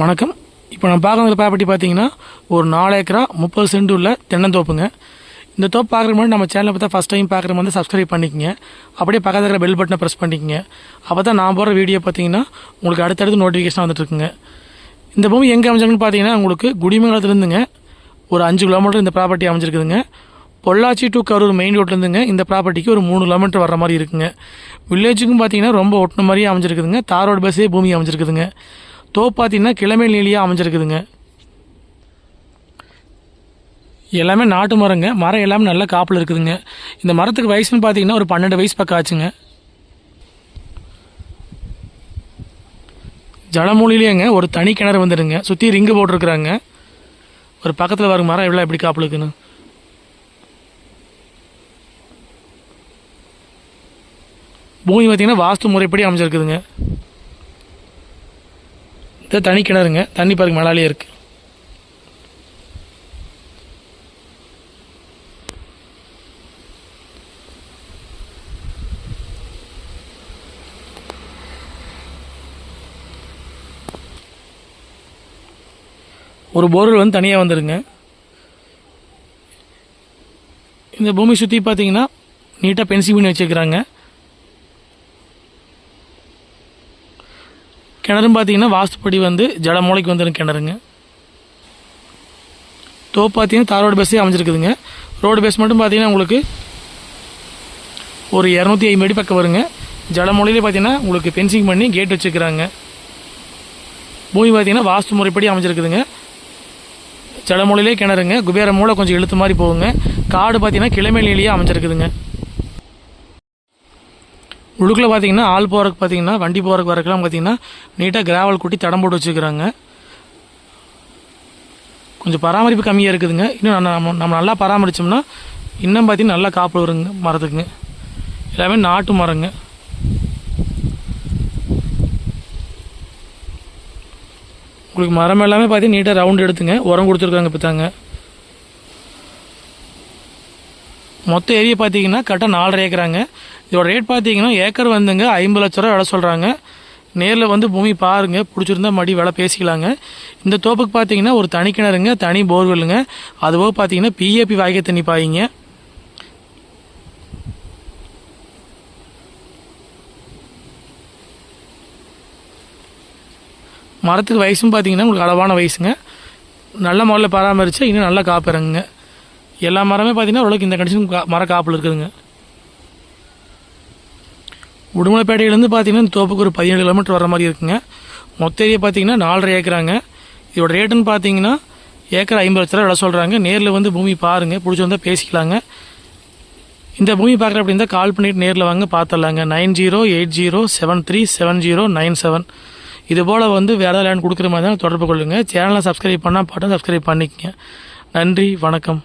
வணக்கம். இப்போ நம்ம பார்க்குற ப்ராப்பர்ட்டி பார்த்தீங்கன்னா ஒரு நாலு ஏக்கரா முப்பது சென்ட் உள்ள தென்னந்தோப்புங்க. இந்த தோப்பு பார்க்குற மாதிரி நம்ம சேனலை பார்த்தா ஃபஸ்ட் டைம் பார்க்குற வந்து சப்ஸ்கிரைப் பண்ணிக்கங்க. அப்படியே பக்கத்தில் இருக்கிற பெல் பட்டனை ப்ரெஸ் பண்ணிக்கங்க. அப்போ தான் நான் போகிற வீடியோ பார்த்தீங்கன்னா உங்களுக்கு அடுத்தடுத்து நோட்டிஃபிகேஷன் வந்துட்டு இந்த பூமி எங்கே அமைஞ்சிருக்குன்னு பார்த்தீங்கன்னா உங்களுக்கு குடிமங்கலத்துலேருந்துங்க ஒரு அஞ்சு கிலோமீட்டர் இந்த ப்ராப்பர்ட்டி அமைஞ்சிருக்குதுங்க. பொள்ளாச்சி டு கரூர் மெயின் ரோட்லேருந்துங்க இந்த ப்ராப்பர்ட்டிக்கு ஒரு மூணு கிலோமீட்டர் வர மாதிரி இருக்குங்க. வில்லேஜுக்கும் பார்த்தீங்கன்னா ரொம்ப ஒட்டின மாதிரியே அமைஞ்சிருக்குதுங்க. தார் ரோடு பஸ்ஸே பூமி அமைஞ்சிருக்குதுங்க. தோப்பு பார்த்தீங்கன்னா கிழமை நீலியாக அமைஞ்சிருக்குதுங்க. எல்லாமே நாட்டு மரங்க மரம் எல்லாமே நல்ல காப்பில் இருக்குதுங்க. இந்த மரத்துக்கு வயசுன்னு பார்த்தீங்கன்னா ஒரு பன்னெண்டு வயசு பக்கம் ஆச்சுங்க. ஜலமூலிலேங்க ஒரு தனி கிணறு வந்துடுங்க சுற்றி ரிங்கு போட்டிருக்குறாங்க. ஒரு பக்கத்தில் வர மரம் எவ்வளோ எப்படி காப்பில் இருக்குன்னு. பூமி பார்த்தீங்கன்னா வாஸ்து முறைப்படி அமைஞ்சிருக்குதுங்க. இது தனி கிணறுங்க. தண்ணி பாருங்க மழாலேயே இருக்கு. ஒரு போர்வெல் வந்து தனியாக வந்துடுங்க இந்த பூமி சுற்றி பார்த்தீங்கன்னா நீட்டாக பென்சில் பண்ணி வச்சுருக்கிறாங்க. கிணறும் பார்த்தீங்கன்னா வாஸ்துப்படி வந்து ஜலமூலைக்கு வந்துடும் கிணறுங்க. தோப்பு பார்த்தீங்கன்னா தார் ரோடு பஸ்ஸே அமைஞ்சிருக்குதுங்க. ரோடு பஸ் மட்டும் பார்த்தீங்கன்னா உங்களுக்கு ஒரு இரநூத்தி ஐம்பது அடி பக்கம் வருங்க. ஜலமூலையிலே பார்த்தீங்கன்னா உங்களுக்கு ஃபென்சிங் பண்ணி கேட் வச்சுருக்கிறாங்க. பூமி பார்த்தீங்கன்னா வாஸ்து முறைப்படி அமைஞ்சிருக்குதுங்க. ஜடமூலையிலே கிணறுங்க. குபேர மூலை கொஞ்சம் இழுத்து மாதிரி போகுங்க. காடு பார்த்தீங்கன்னா கிளமேலிலேயே அமைஞ்சிருக்குதுங்க. உழுக்கில் பார்த்தீங்கன்னா ஆள் போகிறக்கு பார்த்தீங்கன்னா வண்டி போகிறக்கு வரக்கெல்லாம் பார்த்தீங்கன்னா நீட்டாக கிராவல் கூட்டி தடம் போட்டு வச்சுக்கிறாங்க கொஞ்சம் பராமரிப்பு கம்மியாக இருக்குதுங்க. இன்னும் நம்ம நம்ம நல்லா பராமரித்தோம்னா இன்னும் பார்த்தீங்கன்னா நல்லா காப்பு வருங்க மரத்துக்குங்க எல்லாமே நாட்டு மரங்க. உங்களுக்கு மரம் எல்லாமே பார்த்தீங்கன்னா நீட்டாக ரவுண்ட் எடுத்துங்க. உரம் கொடுத்துருக்காங்க பார்த்தாங்க மொத்த ஏரியா பார்த்தீங்கன்னா கரெக்டாக நாலரை ஏக்கராங்க. இதோட ரேட் பார்த்தீங்கன்னா ஏக்கர் வந்துங்க ஐம்பது லட்ச ரூபா விலை சொல்கிறாங்க நேரில் வந்து பூமி பாருங்க பிடிச்சிருந்தா மடி விலை பேசிக்கலாங்க. இந்த தோப்புக்கு பார்த்தீங்கன்னா ஒரு தனி கிணறுங்க தனி போர்வெல்லுங்க. அதுபோக பார்த்தீங்கன்னா பிஏபி வாய்க்க தண்ணி பாயிங்க. மரத்துக்கு வயசும் பார்த்தீங்கன்னா உங்களுக்கு அளவான வயசுங்க. நல்ல முறையில் பராமரித்தா இன்னும் நல்லா காப்பிறங்குங்க எல்லா மரமே பார்த்தீங்கன்னா ஓரளவுக்கு இந்த கண்டிஷன் கா மர காப்பில் இருக்குதுங்க. உடுமலைப்பேட்டையிலேருந்து பார்த்தீங்கன்னா தோப்புக்கு ஒரு பதினேழு கிலோமீட்டர் வர மாதிரி இருக்குங்க. மொத்த ஏரியா பார்த்தீங்கன்னா நாலரை ஏக்கராங்க. இதோட ரேட்டுன்னு பார்த்தீங்கன்னா ஏக்கர் ஐம்பது லட்ச ரூபா விலை சொல்கிறாங்க நேரில் வந்து பூமி பாருங்கள் பிடிச்சிருந்தா பேசிக்கலாங்க. இந்த பூமி பார்க்குற அப்படி இருந்தால் கால் பண்ணிட்டு நேரில் வாங்க பார்த்துடலாங்க nine zero eight zero seven three seven zero nine seven. இது போல் வந்து வேறு லேண்ட் கொடுக்குற மாதிரி தான் தொடர்பு கொள்ளுங்கள் சேனலை சப்ஸ்கிரைப் பண்ணால் பாட்டும் சப்ஸ்கிரைப் பண்ணிக்கங்க. நன்றி வணக்கம்.